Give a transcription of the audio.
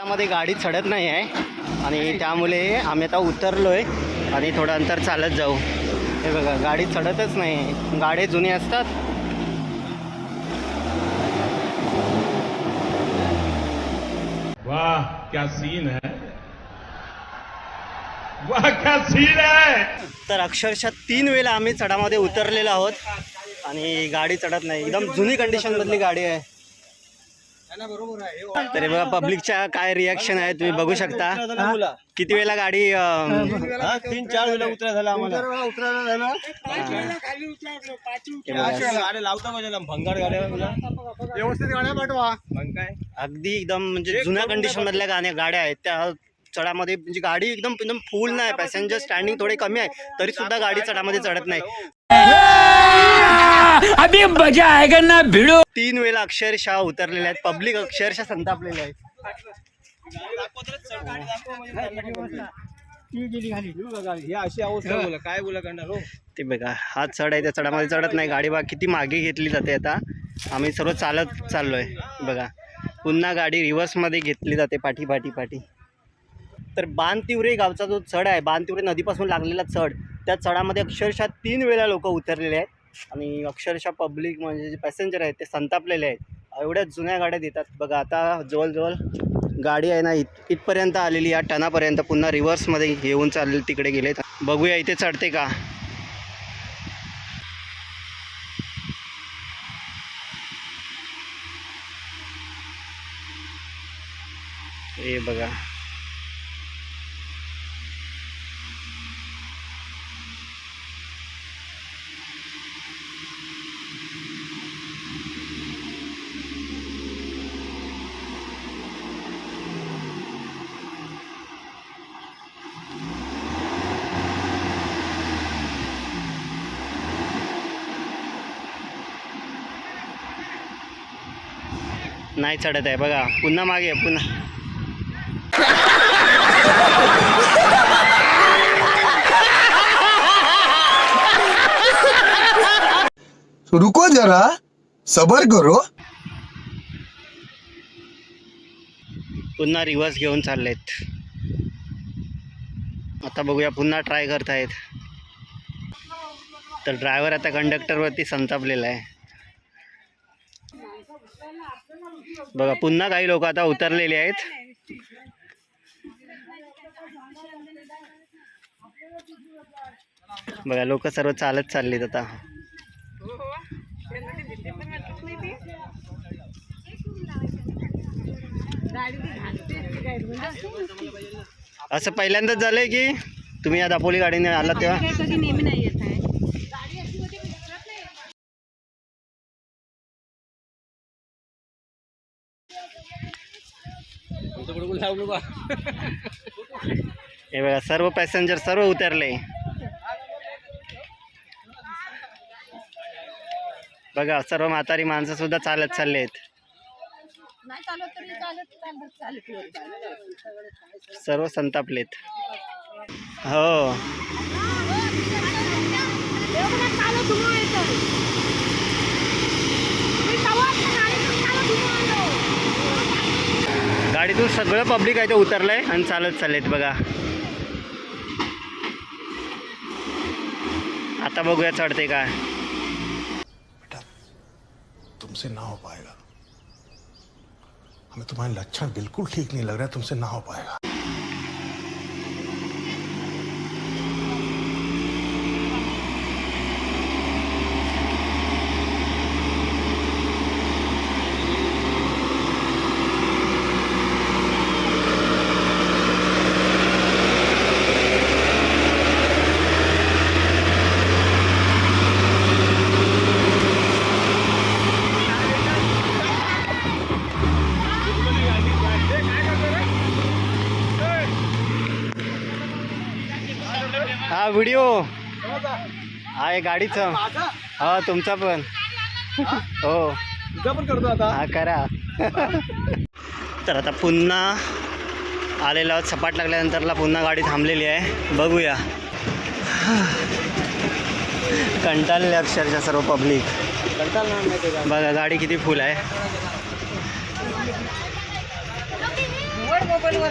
त्यामध्ये गाडी चढत नाही आहे. आणि त्यामुळे आम्ही आता उतरलो आहे आणि थोडं अंतर चालत जाऊ. हे बघा गाडी चढतच नाही गाडी जुने असतात. वाह क्या सीन है? वाह क्या सीन है? तर अक्षरशः तीन वेळा आम्ही चढामध्ये उतरलेलो आहोत. आणि गाडी चढत नाही. एकदम जुनी कंडिशनमधली गाडी आहे. तरी बघा पब्लिकच्या काय रिॲक्शन आहे तुम्ही बघू शकता. किती वेळा गाडी तीन चार वेळा उतरा झाला आम्हाला. हे. बघा. गाड्या लावता माझ्या भंगार गाड्या व्यवस्थित गाड्या पाठवा. मग काय? अगदी एकदम म्हणजे जुन्या कंडिशन मधल्या गाण्या गाड्या आहेत. त्या चढामध्ये म्हणजे गाडी एकदम एकदम फुल नाही. पॅसेंजर स्टँडिंग थोडे कमी आहे. तरी सुद्धा गाडी चढामध्ये चढत नाही. अभी मजा आएगा ना भिड़ो. तीन वेळा अक्षरशः उतरलेले आहेत. पब्लिक अक्षरशः संतापलेले आहेत. काय बोला करणार ते बघा हा चढ आहे त्या चढामध्ये चढत नाही. गाडी बघा किती मागे घेतली जाते आता. आम्ही सर्व चालत चाललोय. बघा पुन्हा गाडी रिव्हर्समध्ये घेतली जाते पाठी पाठी पाठी. तर बांतिवरे गावचा जो चढ आहे बाणतिवरे नदीपासून लागलेला चढ त्या चढामध्ये अक्षरशः तीन वेळा लोक उतरलेले आहेत. आणि अक्षरशः पब्लिक म्हणजे जे पॅसेंजर आहेत ते संतापलेले आहेत. एवढ्या जुन्या गाड्या देतात. बघा आता जवळजवळ गाडी आहे ना इत इथपर्यंत आलेली या टनापर्यंत पुन्हा रिव्हर्समध्ये घेऊन चालले तिकडे गेलेत बघूया इथे चढते का? हे बघा. नाही चढत आहे बघा. पुन्हा मागे पुन्हा. रुको जरा. सबर करो. पुन्हा रिव्हर्स घेऊन चाललेत. आता बघूया पुन्हा ट्राय करतायत. तर ड्रायव्हर आता कंडक्टरवरती संतापलेला आहे. बघा पुन्हा काही लोक आता उतरलेले आहेत. बघा लोक सर्व चालत चाललेत आता. असं पहिल्यांदाच झालंय की तुम्ही या दापोली गाडीने आला तेव्हा? हे बघा सर्व पॅसेंजर सर्व उतरले. बघा सर्व म्हातारी माणसं सुद्धा चालत चालले आहेत नाही चालत तरी चालत चालत चालत. सर्व संतापलेत. हो. गाडीतून सगळं पब्लिक आहे ते उतरलंय आणि चालत चाललेत बघा. आता बघूया चढते का तुमसे ना हो पाएगा हमें तुम्हारी लक्षण बिल्कुल ठीक नहीं लग रहा है तुमसे ना हो पाएगा हा व्हिडिओ. आहे गाडीचं. हा तुमचा पण. हो. तुझा पण करतो आता. हा करा. तर आता पुन्हा आलेला आहोत. सपाट लागल्यानंतरला पुन्हा गाडी थांबलेली आहे. बघूया. कंटाळले अक्षरशः सर्व पब्लिक बघा गाडी किती फुल आहे. मोबाईलवर